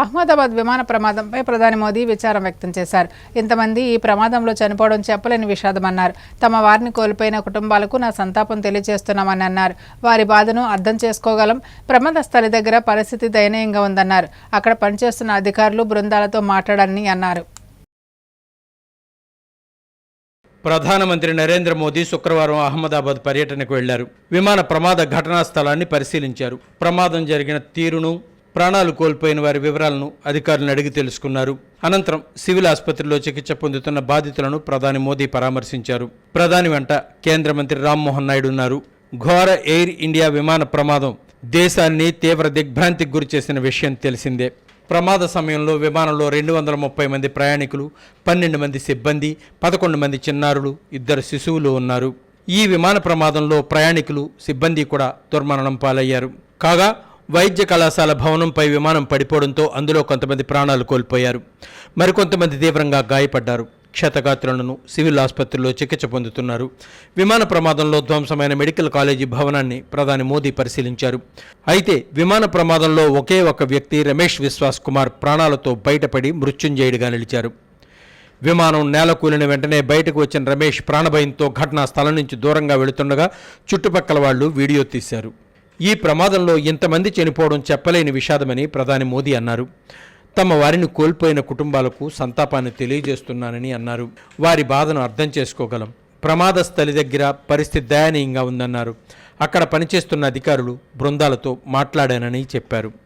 అహ్మదాబాద్ విమాన ప్రమాదంపై ప్రధాని మోదీ విచారం వ్యక్తం చేశారు. ఇంతమంది ఈ ప్రమాదంలో చనిపోవడం చెప్పలేని విషాదమన్నారు. తమ వారిని కోల్పోయిన కుటుంబాలకు నా సంతాపం తెలియజేస్తున్నామని అన్నారు. వారి బాధను అర్థం చేసుకోగలం. ప్రమాద స్థలి దగ్గర పరిస్థితి దయనీయంగా ఉందన్నారు. అక్కడ పనిచేస్తున్న అధికారులు బృందాలతో మాట్లాడాలని అన్నారు. ప్రధానమంత్రి నరేంద్ర మోదీ శుక్రవారం అహ్మదాబాద్ పర్యటనకు వెళ్ళారు. విమాన ప్రమాద ఘటనా స్థలాన్ని పరిశీలించారు. ప్రమాదం జరిగిన తీరును ప్రాణాలు కోల్పోయిన వారి వివరాలను అధికారులను అడిగి తెలుసుకున్నారు. అనంతరం సివిల్ ఆసుపత్రిలో చికిత్స పొందుతున్న బాధితులను ప్రధాని మోదీ పరామర్శించారు. ప్రధాని వెంట కేంద్ర మంత్రి రామ్మోహన్ నాయుడు ఉన్నారు. ఘోర ఎయిర్ ఇండియా విమాన ప్రమాదం దేశాన్ని తీవ్ర దిగ్భ్రాంతికి గురిచేసిన విషయం తెలిసిందే. ప్రమాద సమయంలో విమానంలో రెండు వందల ముప్పై మంది ప్రయాణికులు పన్నెండు మంది సిబ్బంది పదకొండు మంది చిన్నారులు ఇద్దరు శిశువులు ఉన్నారు. ఈ విమాన ప్రమాదంలో ప్రయాణికులు సిబ్బంది కూడా దుర్మరణం పాలయ్యారు. కాగా వైద్య కళాశాల భవనంపై విమానం పడిపోవడంతో అందులో కొంతమంది ప్రాణాలు కోల్పోయారు. మరికొంతమంది తీవ్రంగా గాయపడ్డారు. క్షతగాత్రులను సివిల్ ఆసుపత్రిలో చికిత్స పొందుతున్నారు. విమాన ప్రమాదంలో ధ్వంసమైన మెడికల్ కాలేజీ భవనాన్ని ప్రధాని మోదీ పరిశీలించారు. అయితే విమాన ప్రమాదంలో ఒకే ఒక వ్యక్తి రమేష్ విశ్వాస్ కుమార్ ప్రాణాలతో బయటపడి మృత్యుంజయుడిగా నిలిచారు. విమానం నేల కూలిన వెంటనే బయటకు వచ్చిన రమేష్ ప్రాణభయంతో ఘటనా స్థలం నుంచి దూరంగా వెళుతుండగా చుట్టుపక్కల వాళ్ళు వీడియో తీశారు. ఈ ప్రమాదంలో ఇంతమంది చనిపోవడం చెప్పలేని విషాదమని ప్రధాని మోదీ అన్నారు. తమ వారిని కోల్పోయిన కుటుంబాలకు సంతాపాన్ని తెలియజేస్తున్నానని అన్నారు. వారి బాధను అర్థం చేసుకోగలం. ప్రమాద స్థలి దగ్గర పరిస్థితి దయనీయంగా ఉందన్నారు. అక్కడ పనిచేస్తున్న అధికారులు బృందాలతో మాట్లాడానని చెప్పారు.